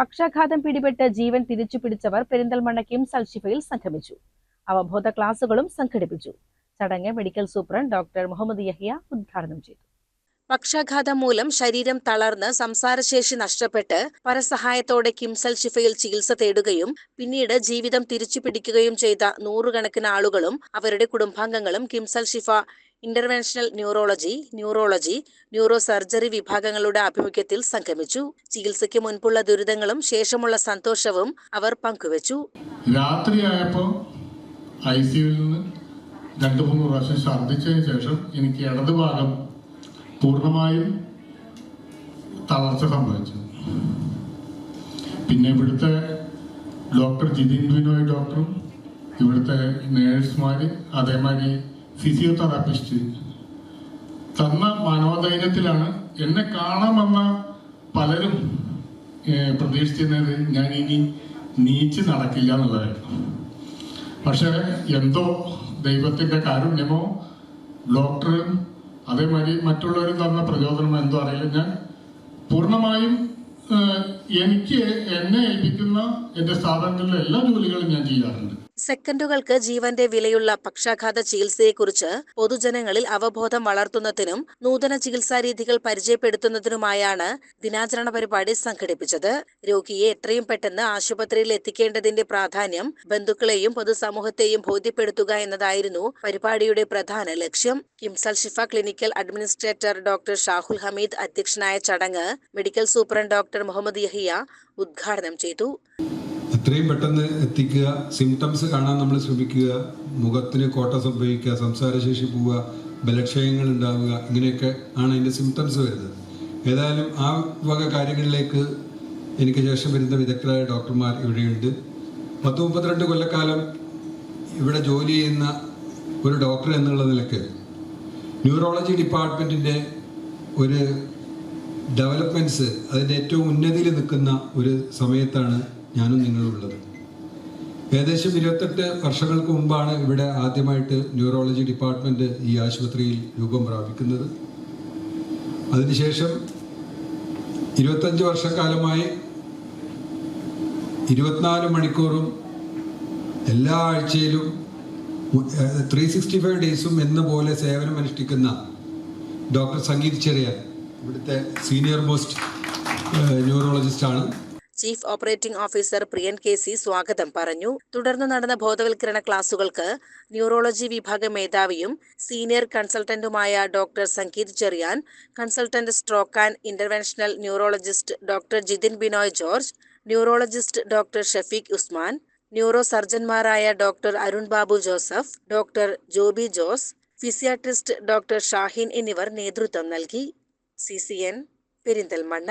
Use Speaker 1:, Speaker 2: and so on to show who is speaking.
Speaker 1: പക്ഷാഘാതം പിടിപെട്ട് ജീവൻ തിരിച്ചു പിടിച്ചവർ പെരിന്തൽമണ്ണ കിംസ് അൽഷിഫയിൽ സംഗമിച്ചു അവബോധ ക്ലാസുകളും സംഘടിപ്പിച്ചു. ചടങ്ങ് medical superintendent doctor Muhammad Yahiya ഉദ്ഘാടനം ചെയ്തു. പക്ഷാഘാതം മൂലം ശരീരം തളർന്ന് സംസാരശേഷി നഷ്ടപ്പെട്ട് പരസഹായത്തോടെ കിംസൽ ഷിഫയിൽ ചികിത്സ തേടുകയും പിന്നീട് ജീവിതം തിരിച്ചു പിടിക്കുകയും ചെയ്ത നൂറുകണക്കിന് ആളുകളും അവരുടെ കുടുംബാംഗങ്ങളും KIMS Al Shifa interventional neurology neurology neuro surgery വിഭാഗങ്ങളുടെ ആഭിമുഖ്യത്തിൽ സംഗമിച്ചു. ചികിത്സയ്ക്ക് മുൻപുള്ള ദുരിതങ്ങളും ശേഷമുള്ള സന്തോഷവും അവർ പങ്കുവച്ചു.
Speaker 2: രാത്രിയായപ്പോൾ ഐ സിയുവിൽ നിന്ന് രണ്ട് മൂന്ന് പ്രാവശ്യം ഛർദ്ദിച്ചതിന് ശേഷം എനിക്ക് ഇടത് ഭാഗം പൂർണമായും തളർച്ച സംഭവിച്ചു. പിന്നെ ഇവിടുത്തെ ഡോക്ടർ ജിതിൻ ബിനോയ് ഡോക്ടറും ഇവിടുത്തെ നേഴ്സുമാർ അതേമാതിരി ഫിസിയോതെറാപ്പിസ്റ്റ് തന്ന മനോധൈര്യത്തിലാണ് എന്നെ കാണാമെന്ന പലരും പ്രതീക്ഷിച്ചിരുന്നത് ഞാൻ ഇനി നീച്ച് നടക്കില്ല എന്നുള്ളതായിരുന്നു. പക്ഷേ എന്തോ ദൈവത്തിന്റെ കാരുണ്യമോ ഡോക്ടറും അതേമാതിരി മറ്റുള്ളവരും തന്ന പ്രചോദനം എന്തോ അറിയില്ല. ഞാൻ പൂർണമായും എനിക്ക് എന്നെ ഏൽപ്പിക്കുന്ന എന്റെ സ്ഥാപനത്തിലെ എല്ലാ ജോലികളും ഞാൻ ചെയ്യാറുണ്ട്.
Speaker 1: സെക്കൻഡുകൾക്ക് ജീവന്റെ വിലയുള്ള പക്ഷാഘാത ചികിത്സയെക്കുറിച്ച് പൊതുജനങ്ങളിൽ അവബോധം വളർത്തുന്നതിനും നൂതന ചികിത്സാ രീതികൾ പരിചയപ്പെടുത്തുന്നതിനുമായാണ് ദിനാചരണ പരിപാടി സംഘടിപ്പിച്ചത്. രോഗിയെ എത്രയും പെട്ടെന്ന് ആശുപത്രിയിൽ എത്തിക്കേണ്ടതിന്റെ പ്രാധാന്യം ബന്ധുക്കളെയും പൊതുസമൂഹത്തെയും ബോധ്യപ്പെടുത്തുക എന്നതായിരുന്നു പരിപാടിയുടെ പ്രധാന ലക്ഷ്യം. KIMS Al Shifa clinical administrator doctor Shahul Hameed അധ്യക്ഷനായ ചടങ്ങ് medical superintendent doctor Muhammad Yahiya ഉദ്ഘാടനം ചെയ്തു.
Speaker 3: എത്രയും പെട്ടെന്ന് എത്തിക്കുക. സിംറ്റംസ് കാണാൻ നമ്മൾ ശ്രമിക്കുക. മുഖത്തിന് കോട്ട സംഭവിക്കുക. സംസാരശേഷി പോവുക. ബലക്ഷയങ്ങൾ ഉണ്ടാവുക. ഇങ്ങനെയൊക്കെ ആണ് അതിന്റെ സിംറ്റംസ് വരുന്നത്. ഏതായാലും ആ വക കാര്യങ്ങളിലേക്ക് എനിക്ക് ശേഷം വരുന്ന വിദഗ്ധരായ ഡോക്ടർമാർ ഇവിടെയുണ്ട്. പത്ത് മുപ്പത്തിരണ്ട് കൊല്ലക്കാലം ഇവിടെ ജോലി ചെയ്യുന്ന ഒരു ഡോക്ടർ എന്നുള്ള നിലയ്ക്ക് ന്യൂറോളജി ഡിപ്പാർട്ട്മെന്റിന്റെ ഒരു ഡെവലപ്മെന്റ്സ് അതിന്റെ ഏറ്റവും ഉന്നതിയിൽ നിൽക്കുന്ന ഒരു സമയത്താണ് ഞാനും നിങ്ങളുള്ളത് ഏകദേശം ഇരുപത്തെട്ട് വർഷങ്ങൾക്ക് മുമ്പാണ് ഇവിടെ ആദ്യമായിട്ട് ന്യൂറോളജി ഡിപ്പാർട്ട്മെന്റ് ഈ ആശുപത്രിയിൽ രൂപം പ്രാപിക്കുന്നത്. അതിനുശേഷം ഇരുപത്തഞ്ച് വർഷക്കാലമായി ഇരുപത്തിനാല് മണിക്കൂറും എല്ലാ ആഴ്ചയിലും ത്രീ സിക്സ്റ്റി ഫൈവ് ഡേയ്സും എന്ന പോലെ സേവനം അനുഷ്ഠിക്കുന്ന ഡോക്ടർ സംഗീത് ചെറിയ ഇവിടുത്തെ senior most ന്യൂറോളജിസ്റ്റാണ്.
Speaker 1: Chief operating officer Priyan K C സ്വാഗതം പറഞ്ഞു. തുടർന്ന് നടന്ന ബോധവൽക്കരണ ക്ലാസുകൾക്ക് ന്യൂറോളജി വിഭാഗ മേധാവിയും senior കൺസൾട്ടന്റുമായ doctor Sangeeth Cheriyan consultant stroke and interventional neurologist doctor Jithin Binoy George neurologist doctor Shafeeq Usman neuro സർജൻമാരായ doctor Arun Babu Joseph doctor Joby Jose physiatrist doctor Shahin എന്നിവർ നേതൃത്വം നൽകി. C C N Perinthalmanna.